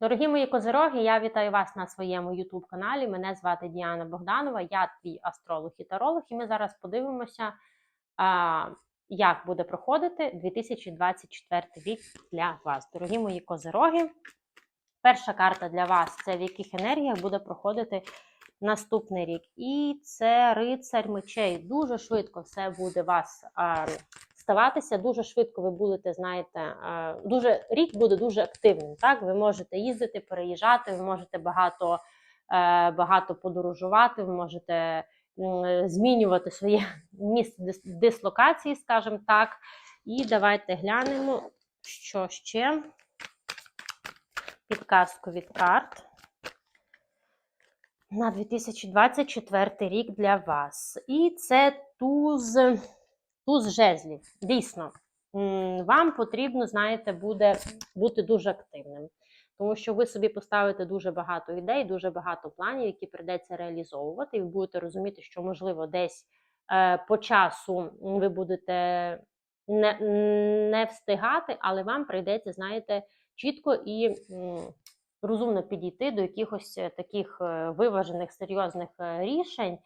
Дорогі мої козироги, я вітаю вас на своєму youtube каналі. Мене звати Діана Богданова, я твій астролог і таролог, і ми зараз подивимося, як буде проходити 2024 рік для вас. Дорогі мої козироги. Перша карта для вас це в яких енергіях буде проходити наступний рік. І це рицарь мечей. Дуже швидко все буде вас ставатися. Дуже швидко ви будете, знаєте, дуже рік буде дуже активним. Так, ви можете їздити, переїжджати, ви можете багато, е, багато подорожувати, ви можете змінювати своє місце дислокації, скажімо так. І давайте глянемо, що ще. Підказку від карт на 2024 рік для вас. І це туз, туз жезлів. Дійсно, вам потрібно, знаєте, буде бути дуже активним. Тому що ви собі поставите дуже багато ідей, дуже багато планів, які прийдеться реалізовувати, і ви будете розуміти, що, можливо, десь е, по часу ви будете не, не встигати, але вам прийдеться, знаєте, чітко і розумно підійти до якихось таких е, виважених, серйозних е, рішень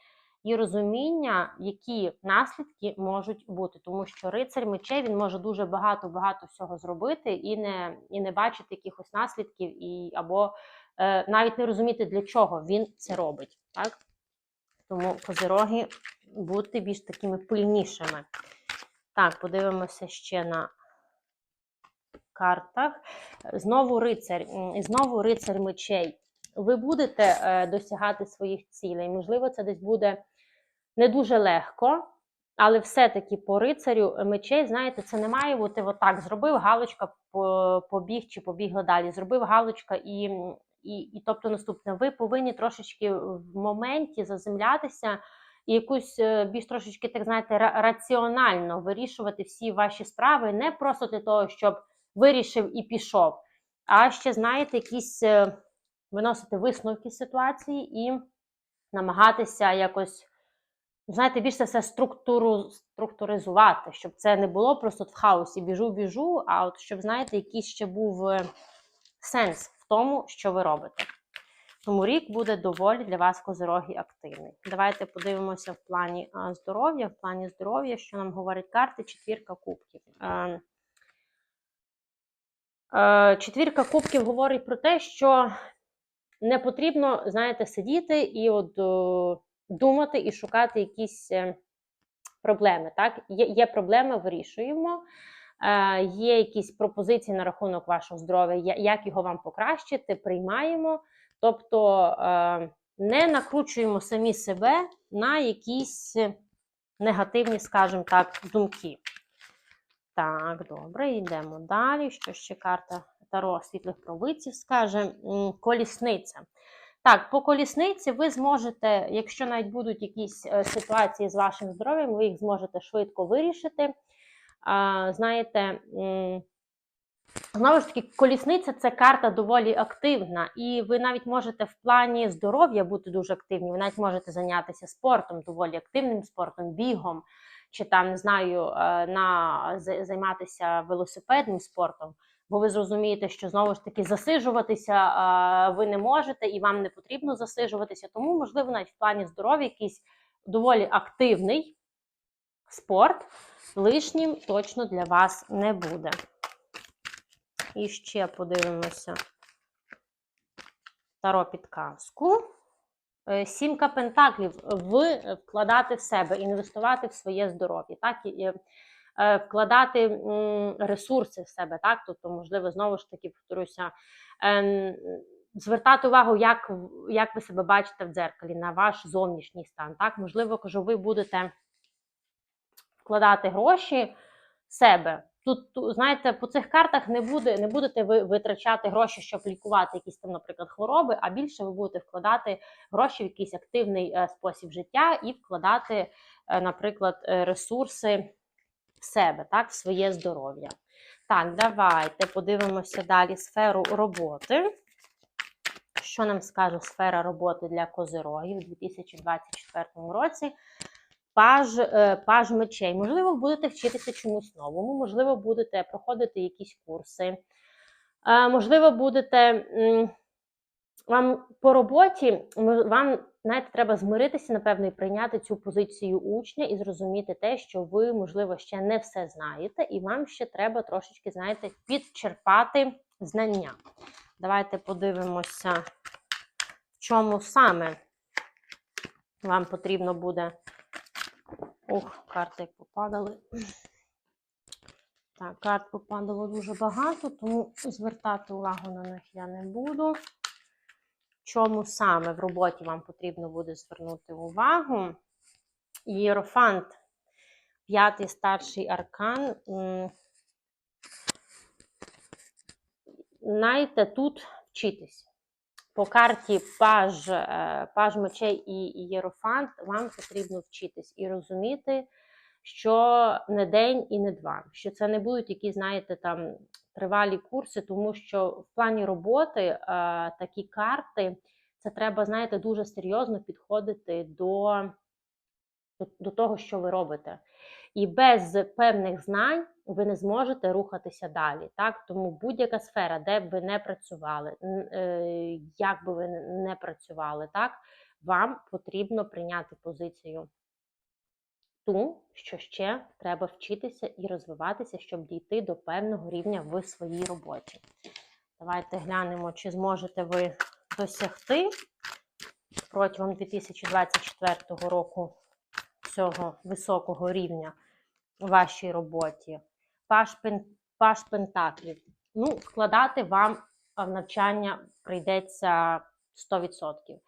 і розуміння, які наслідки можуть бути. Тому що рицар мечей він може дуже багато багато всього зробити і не, і не бачити якихось наслідків, і або е, навіть не розуміти, для чого він це робить. Так? Тому козироги бути більш такими пильнішими. Так, подивимося ще на картах. Знову рицар, знову рицар мечей. Ви будете е, досягати своїх цілей. Можливо, це десь буде не дуже легко, але все-таки по рицарю мечей, знаєте, це не має бути отак. Зробив галочка, побіг чи побігла далі. Зробив галочка і, і, і тобто наступне. Ви повинні трошечки в моменті заземлятися і якусь е, більш трошечки, так знаєте, раціонально вирішувати всі ваші справи, не просто для того, щоб вирішив і пішов, а ще, знаєте, якісь е, виносити висновки ситуації і намагатися якось, знаєте, більш це все структуру, структуризувати, щоб це не було просто в хаосі біжу, біжу, а от щоб, знаєте, якийсь ще був е, сенс в тому, що ви робите. Тому рік буде доволі для вас козироги активний. Давайте подивимося в плані здоров'я. В плані здоров'я, що нам говорить карти, четвірка кубків. Е, Е, Четвірка кубків говорить про те, що не потрібно, знаєте, сидіти і от думати і шукати якісь е, проблеми. Так, є, є проблеми, вирішуємо. Е, Є якісь пропозиції на рахунок вашого здоров'я, як його вам покращити, приймаємо. Тобто е, не накручуємо самі себе на якісь негативні, скажімо так, думки. Так, добре, йдемо далі. Що ще карта Таро світлих провидців скаже? Колісниця. Так, по колісниці ви зможете, якщо навіть будуть якісь е, ситуації з вашим здоров'ям, ви їх зможете швидко вирішити. А, знаєте, знову ж таки, колісниця це карта доволі активна, і ви навіть можете в плані здоров'я бути дуже активні. Ви навіть можете зайнятися спортом, доволі активним спортом, бігом, чи там не знаю, е, на займатися велосипедним спортом. Бо ви зрозумієте, що знову ж таки засиджуватися е, ви не можете і вам не потрібно засиджуватися. Тому, можливо, навіть в плані здоров'я якийсь доволі активний спорт лишнім точно для вас не буде. І ще подивимося таро підказку. Е, Сімка пентаклів в вкладати в себе, інвестувати в своє здоров'я, так і е, вкладати ресурси в себе, так, тобто, можливо, знову ж таки повторюся, ем, звертати увагу, як, як ви себе бачите в дзеркалі, на ваш зовнішній стан. Так, можливо, кажу, ви будете вкладати гроші в себе. Тут, знаєте, по цих картах не буде, не будете ви витрачати гроші, щоб лікувати якісь там, наприклад, хвороби, а більше ви будете вкладати гроші в якийсь активний е, спосіб життя і вкладати, е, наприклад, е, ресурси себе, так, в своє здоров'я. Так, давайте подивимося далі сферу роботи. Що нам скаже сфера роботи для козирогів у 2024 році? Паж, е, паж мечей. Можливо, будете вчитися чомусь новому, можливо, будете проходити якісь курси. Е, можливо, будете вам по роботі, вам знаєте, треба змиритися, напевно, і прийняти цю позицію учня і зрозуміти те, що ви, можливо, ще не все знаєте, і вам ще треба трошечки, знаєте, підчерпати знання. Давайте подивимося, в чому саме вам потрібно буде. Ух, карти попадали. Так, карт попадало дуже багато, тому звертати увагу на них я не буду. Чому саме в роботі вам потрібно буде звернути увагу? Єрофант, п'ятий старший аркан. Знаєте, тут вчитись. По карті паж, е, паж мечей і єрофант вам потрібно вчитись і розуміти, що не день і не два, що це не будуть якісь, знаєте, там тривалі курси, тому що в плані роботи е, такі карти це треба, знаєте, дуже серйозно підходити до, до, того, що ви робите. І без певних знань ви не зможете рухатися далі. Так? Тому будь-яка сфера, де б ви не працювали, е, як би ви не працювали, так? вам потрібно прийняти позицію ту, що ще треба вчитися і розвиватися, щоб дійти до певного рівня в своїй роботі. Давайте глянемо, чи зможете ви досягти протягом 2024 року цього високого рівня у вашій роботі. Паш, пен, паш пентаклів. Ну, вкладати вам навчання прийдеться 100%.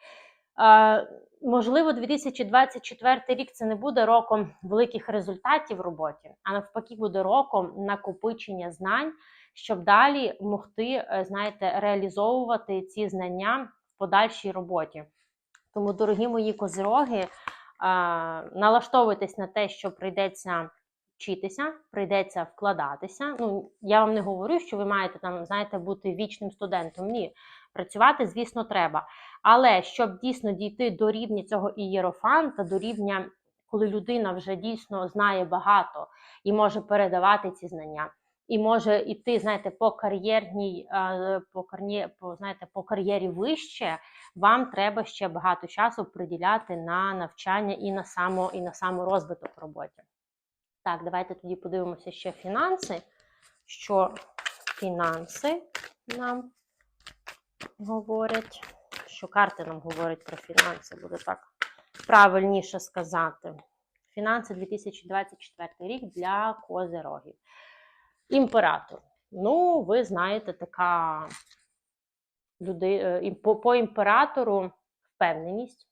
Можливо, 2024 рік це не буде роком великих результатів в роботі, а навпаки, буде роком накопичення знань, щоб далі могти, е, знаєте, реалізовувати ці знання в подальшій роботі. Тому, дорогі мої козироги, е, налаштовуйтесь на те, що прийдеться вчитися, прийдеться вкладатися. Ну, я вам не говорю, що ви маєте там, знаєте, бути вічним студентом. Ні, працювати, звісно, треба. Але щоб дійсно дійти до рівня цього ієрофанта, до рівня, коли людина вже дійсно знає багато і може передавати ці знання, і може йти, знаєте, по кар'єрній, е, по кар'є- по, знаєте, по кар'єрі вище, вам треба ще багато часу приділяти на навчання і на само, і на саморозвиток в роботі. Так, давайте тоді подивимося ще фінанси. Що фінанси нам говорять? Що карти нам говорять про фінанси, буде так правильніше сказати. Фінанси 2024 рік для козерогів. Імператор. Ну, ви знаєте, така люди, е, по, по імператору впевненість,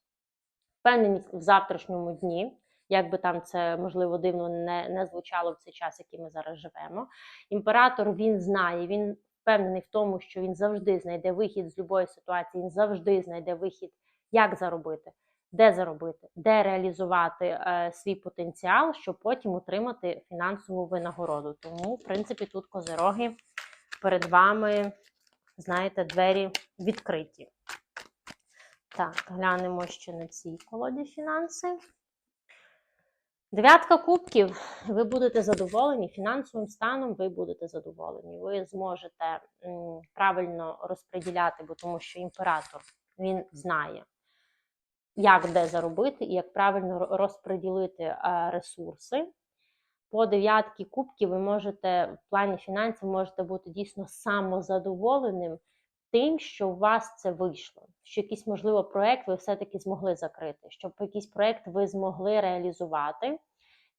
впевненість в завтрашньому дні, як би там це можливо дивно не, не звучало в цей час, який ми зараз живемо. Імператор він знає, він впевнений в тому, що він завжди знайде вихід з будь-якої ситуації, він завжди знайде вихід, як заробити, де заробити, де реалізувати е, свій потенціал, щоб потім отримати фінансову винагороду. Тому, в принципі, тут козироги перед вами, знаєте, двері відкриті. Так, глянемо ще на цій колоді фінанси. Дев'ятка кубків. Ви будете задоволені фінансовим станом, ви будете задоволені. Ви зможете правильно розподіляти, бо тому що імператор він знає, як де заробити і як правильно ро- розподілити е, ресурси. По дев'ятки кубків ви можете в плані фінансів можете бути дійсно самозадоволеним тим, що у вас це вийшло, що якийсь, можливо, проект ви все-таки змогли закрити, щоб якийсь проект ви змогли реалізувати.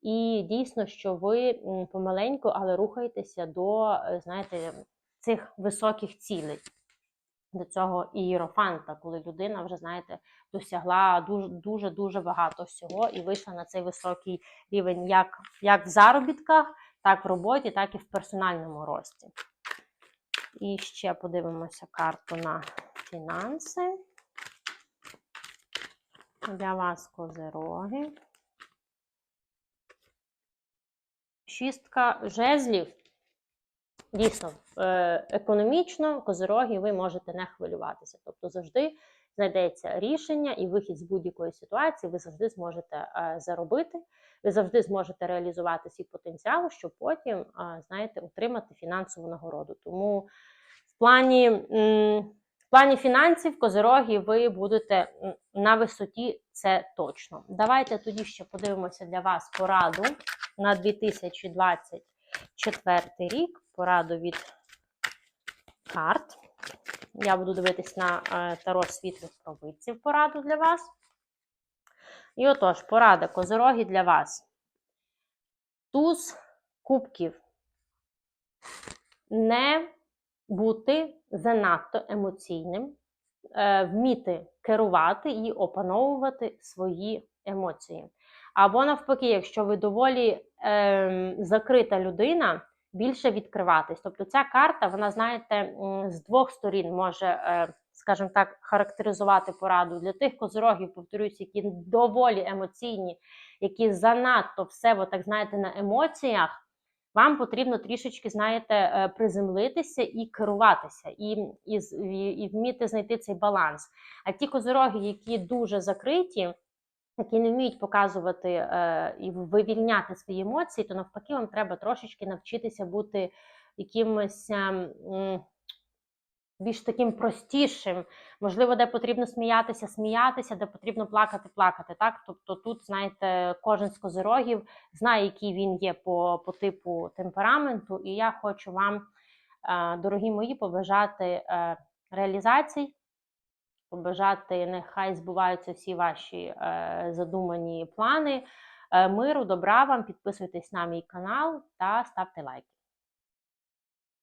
І дійсно, що ви помаленьку, але рухаєтеся до, е, знаєте, цих високих цілей, до цього ієрофанта, коли людина вже, знаєте, досягла дуже дуже дуже багато всього і вийшла на цей високий рівень, як, як в заробітках, так в роботі, так і в персональному рості. І ще подивимося карту на фінанси. Для вас козероги. Шістка жезлів. Дійсно, е, економічно, козероги, ви можете не хвилюватися. Тобто завжди знайдеться рішення і вихід з будь-якої ситуації, ви завжди зможете е, заробити, ви завжди зможете реалізувати свій потенціал, щоб потім, е, знаєте, отримати фінансову нагороду. Тому В плані, в плані фінансів, козироги, ви будете на висоті, це точно. Давайте тоді ще подивимося для вас пораду на 2024 рік. Пораду від карт. Я буду дивитись на е, таро світлих провидців пораду для вас. І отож, порада козороги для вас. Туз кубків. Не бути занадто емоційним, е, вміти керувати і опановувати свої емоції. Або навпаки, якщо ви доволі ем, закрита людина, більше відкриватись. Тобто ця карта, вона, знаєте, з двох сторін може, е, скажімо так, характеризувати пораду для тих козирогів, повторюсь, які доволі емоційні, які занадто все, от так знаєте, на емоціях. Вам потрібно трішечки, знаєте, е, приземлитися і керуватися, і, і, і, вміти знайти цей баланс. А ті козироги, які дуже закриті, які не вміють показувати е, і вивільняти свої емоції, то навпаки, вам треба трошечки навчитися бути якимось м, більш таким простішим. Можливо, де потрібно сміятися, сміятися, де потрібно плакати, плакати. Так? Тобто тут, знаєте, кожен з козирогів знає, який він є по, по типу темпераменту, і я хочу вам, е, дорогі мої, побажати е, реалізацій, побажати, нехай збуваються всі ваші е, задумані плани. Е, миру, добра вам, підписуйтесь на мій канал та ставте лайки.